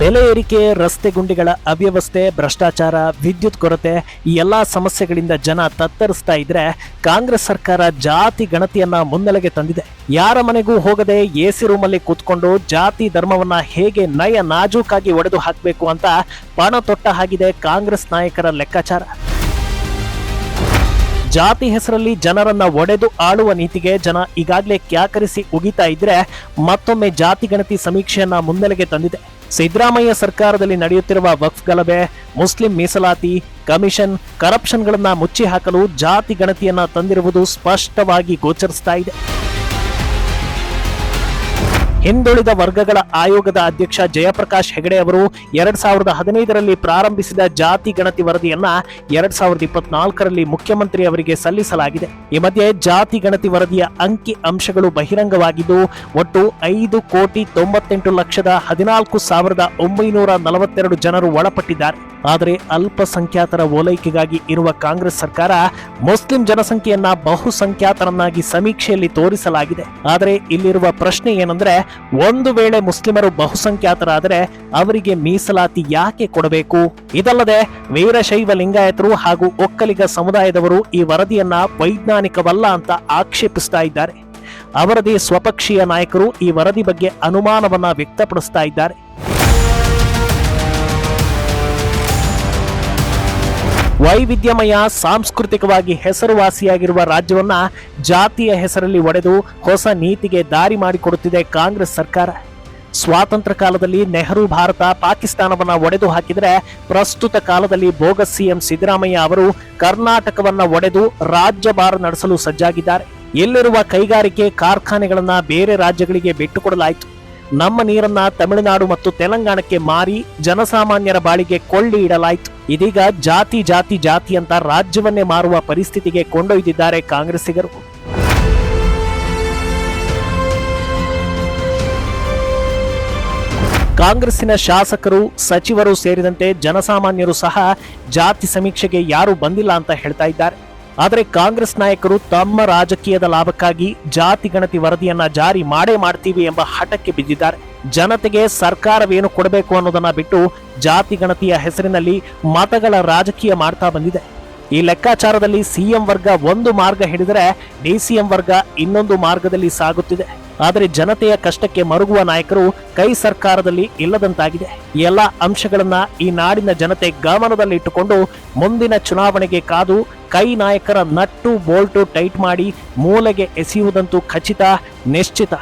ಬೆಲೆ ಏರಿಕೆ, ರಸ್ತೆ ಗುಂಡಿಗಳ ಅವ್ಯವಸ್ಥೆ, ಭ್ರಷ್ಟಾಚಾರ, ವಿದ್ಯುತ್ ಕೊರತೆ ಈ ಎಲ್ಲ ಸಮಸ್ಯೆಗಳಿಂದ ಜನ ತತ್ತರಿಸ್ತಾ ಇದ್ರೆ ಕಾಂಗ್ರೆಸ್ ಸರ್ಕಾರ ಜಾತಿ ಗಣತಿಯನ್ನ ಮುನ್ನೆಲೆಗೆ ತಂದಿದೆ. ಯಾರ ಮನೆಗೂ ಹೋಗದೆ ಎಸಿ ರೂಮಲ್ಲಿ ಕೂತ್ಕೊಂಡು ಜಾತಿ ಧರ್ಮವನ್ನ ಹೇಗೆ ನಯ ನಾಜೂಕಾಗಿ ಒಡೆದು ಹಾಕಬೇಕು ಅಂತ ಪಣ ತೊಟ್ಟ ಹಾಗಿದೆ ಕಾಂಗ್ರೆಸ್ ನಾಯಕರ ಲೆಕ್ಕಾಚಾರ. ಜಾತಿ ಹೆಸರಲ್ಲಿ ಜನರನ್ನ ಒಡೆದು ಆಳುವ ನೀತಿಗೆ ಜನ ಈಗಾಗಲೇ ಕ್ಯಾಕರಿಸಿ ಉಗಿತಾ ಇದ್ರೆ ಮತ್ತೊಮ್ಮೆ ಜಾತಿ ಗಣತಿ ಸಮೀಕ್ಷೆಯನ್ನ ಮುನ್ನೆಲೆಗೆ ತಂದಿದೆ. ಸಿದ್ದರಾಮಯ್ಯ ಸರ್ಕಾರದಲ್ಲಿ ನಡೆಯುತ್ತಿರುವ ವಕ್ಫ್ ಗಲಭೆ, ಮುಸ್ಲಿಂ ಮೀಸಲಾತಿ, ಕಮಿಷನ್, ಕರಪ್ಷನ್ಗಳನ್ನು ಮುಚ್ಚಿ ಹಾಕಲು ಜಾತಿ ಗಣತಿಯನ್ನ ತಂದಿರುವುದು ಸ್ಪಷ್ಟವಾಗಿ ಗೋಚರಿಸ್ತಾ ಇದೆ. ಹಿಂದುಳಿದ ವರ್ಗಗಳ ಆಯೋಗದ ಅಧ್ಯಕ್ಷ ಜಯಪ್ರಕಾಶ್ ಹೆಗಡೆ ಅವರು ಎರಡ್ ಸಾವಿರದ ಹದಿನೈದರಲ್ಲಿ ಪ್ರಾರಂಭಿಸಿದ ಜಾತಿ ಗಣತಿ ವರದಿಯನ್ನ ಎರಡ್ ಸಾವಿರದ ಇಪ್ಪತ್ನಾಲ್ಕರಲ್ಲಿ ಮುಖ್ಯಮಂತ್ರಿ ಅವರಿಗೆ ಸಲ್ಲಿಸಲಾಗಿದೆ. ಈ ಮಧ್ಯೆ ಜಾತಿ ಗಣತಿ ವರದಿಯ ಅಂಕಿ ಅಂಶಗಳು ಬಹಿರಂಗವಾಗಿದ್ದು, ಒಟ್ಟು ಐದು ಕೋಟಿ ತೊಂಬತ್ತೆಂಟು ಲಕ್ಷದ ಹದಿನಾಲ್ಕು ಸಾವಿರದ ಒಂಬೈನೂರ ನಲವತ್ತೆರಡು ಜನರು ಒಳಪಟ್ಟಿದ್ದಾರೆ. ಆದರೆ ಅಲ್ಪಸಂಖ್ಯಾತರ ಓಲೈಕೆಗಾಗಿ ಇರುವ ಕಾಂಗ್ರೆಸ್ ಸರ್ಕಾರ ಮುಸ್ಲಿಂ ಜನಸಂಖ್ಯೆಯನ್ನ ಬಹುಸಂಖ್ಯಾತರನ್ನಾಗಿ ಸಮೀಕ್ಷೆಯಲ್ಲಿ ತೋರಿಸಲಾಗಿದೆ. ಆದರೆ ಇಲ್ಲಿರುವ ಪ್ರಶ್ನೆ ಏನಂದ್ರೆ ಒಂದು ವೇಳೆ ಮುಸ್ಲಿಮರು ಬಹುಸಂಖ್ಯಾತರಾದರೆ ಅವರಿಗೆ ಮೀಸಲಾತಿ ಯಾಕೆ ಕೊಡಬೇಕು? ಇದಲ್ಲದೆ ವೀರಶೈವ ಲಿಂಗಾಯತರು ಹಾಗೂ ಒಕ್ಕಲಿಗ ಸಮುದಾಯದವರು ಈ ವರದಿಯನ್ನ ವೈಜ್ಞಾನಿಕವಲ್ಲ ಅಂತ ಆಕ್ಷೇಪಿಸ್ತಾ ಇದ್ದಾರೆ. ಅವರದೇ ಸ್ವಪಕ್ಷೀಯ ನಾಯಕರು ಈ ವರದಿ ಬಗ್ಗೆ ಅನುಮಾನವನ್ನ ವ್ಯಕ್ತಪಡಿಸ್ತಾ ಇದ್ದಾರೆ. ವೈವಿಧ್ಯಮಯ ಸಾಂಸ್ಕೃತಿಕವಾಗಿ ಹೆಸರುವಾಸಿಯಾಗಿರುವ ರಾಜ್ಯವನ್ನ ಜಾತಿಯ ಹೆಸರಲ್ಲಿ ಒಡೆದು ಹೊಸ ನೀತಿಗೆ ದಾರಿ ಮಾಡಿಕೊಡುತ್ತಿದೆ ಕಾಂಗ್ರೆಸ್ ಸರ್ಕಾರ. ಸ್ವಾತಂತ್ರ್ಯ ಕಾಲದಲ್ಲಿ ನೆಹರು ಭಾರತ ಪಾಕಿಸ್ತಾನವನ್ನ ಒಡೆದು ಹಾಕಿದರೆ ಪ್ರಸ್ತುತ ಕಾಲದಲ್ಲಿ ಬೋಗಸ್ ಸಿಎಂ ಸಿದ್ದರಾಮಯ್ಯ ಅವರು ಕರ್ನಾಟಕವನ್ನ ಒಡೆದು ರಾಜ್ಯಭಾರ ನಡೆಸಲು ಸಜ್ಜಾಗಿದ್ದಾರೆ. ಎಲ್ಲಿರುವ ಕೈಗಾರಿಕೆ ಕಾರ್ಖಾನೆಗಳನ್ನ ಬೇರೆ ರಾಜ್ಯಗಳಿಗೆ ಬಿಟ್ಟುಕೊಡಲಾಯಿತು. ನಮ್ಮ ನೀರನ್ನ ತಮಿಳುನಾಡು ಮತ್ತು ತೆಲಂಗಾಣಕ್ಕೆ ಮಾರಿ ಜನಸಾಮಾನ್ಯರ ಬಾಳಿಗೆ ಕೊಳ್ಳಿ ಇಡಲಾಯಿತು. ಇದೀಗ ಜಾತಿ ಜಾತಿ ಜಾತಿ ಅಂತ ರಾಜ್ಯವನ್ನೇ ಮಾರುವ ಪರಿಸ್ಥಿತಿಗೆ ಕೊಂಡೊಯ್ದಿದ್ದಾರೆ ಕಾಂಗ್ರೆಸ್ಸಿಗರು. ಕಾಂಗ್ರೆಸ್ಸಿನ ಶಾಸಕರು, ಸಚಿವರು ಸೇರಿದಂತೆ ಜನಸಾಮಾನ್ಯರು ಸಹ ಜಾತಿ ಸಮೀಕ್ಷೆಗೆ ಯಾರು ಬಂದಿಲ್ಲ ಅಂತ ಹೇಳ್ತಾ ಇದ್ದಾರೆ. ಆದರೆ ಕಾಂಗ್ರೆಸ್ ನಾಯಕರು ತಮ್ಮ ರಾಜಕೀಯದ ಲಾಭಕ್ಕಾಗಿ ಜಾತಿ ಗಣತಿ ವರದಿಯನ್ನ ಜಾರಿ ಮಾಡೇ ಮಾಡ್ತೀವಿ ಎಂಬ ಹಠಕ್ಕೆ ಬಿದ್ದಿದ್ದಾರೆ. ಜನತೆಗೆ ಸರ್ಕಾರವೇನು ಕೊಡಬೇಕು ಅನ್ನೋದನ್ನ ಬಿಟ್ಟು ಜಾತಿ ಗಣತಿಯ ಹೆಸರಿನಲ್ಲಿ ಮತಗಳ ರಾಜಕೀಯ ಮಾಡ್ತಾ ಬಂದಿದೆ. ಈ ಲೆಕ್ಕಾಚಾರದಲ್ಲಿ ಸಿಎಂ ವರ್ಗ ಒಂದು ಮಾರ್ಗ ಹಿಡಿದರೆ ಡಿಸಿಎಂ ವರ್ಗ ಇನ್ನೊಂದು ಮಾರ್ಗದಲ್ಲಿ ಸಾಗುತ್ತಿದೆ. ಆದರೆ ಜನತೆಯ ಕಷ್ಟಕ್ಕೆ ಮರುಗುವ ನಾಯಕರು ಕೈ ಸರ್ಕಾರದಲ್ಲಿ ಇಲ್ಲದಂತಾಗಿದೆ. ಎಲ್ಲ ಅಂಶಗಳನ್ನ ಈ ನಾಡಿನ ಜನತೆ ಗಮನದಲ್ಲಿಟ್ಟುಕೊಂಡು ಮುಂದಿನ ಚುನಾವಣೆಗೆ ಕಾದು ಕೈ ನಾಯಕರ ನಟ್ಟು ಬೋಲ್ಟು ಟೈಟ್ ಮಾಡಿ ಮೂಲೆಗೆ ಎಸೆಯುವುದಂತೂ ಖಚಿತ ನಿಶ್ಚಿತ.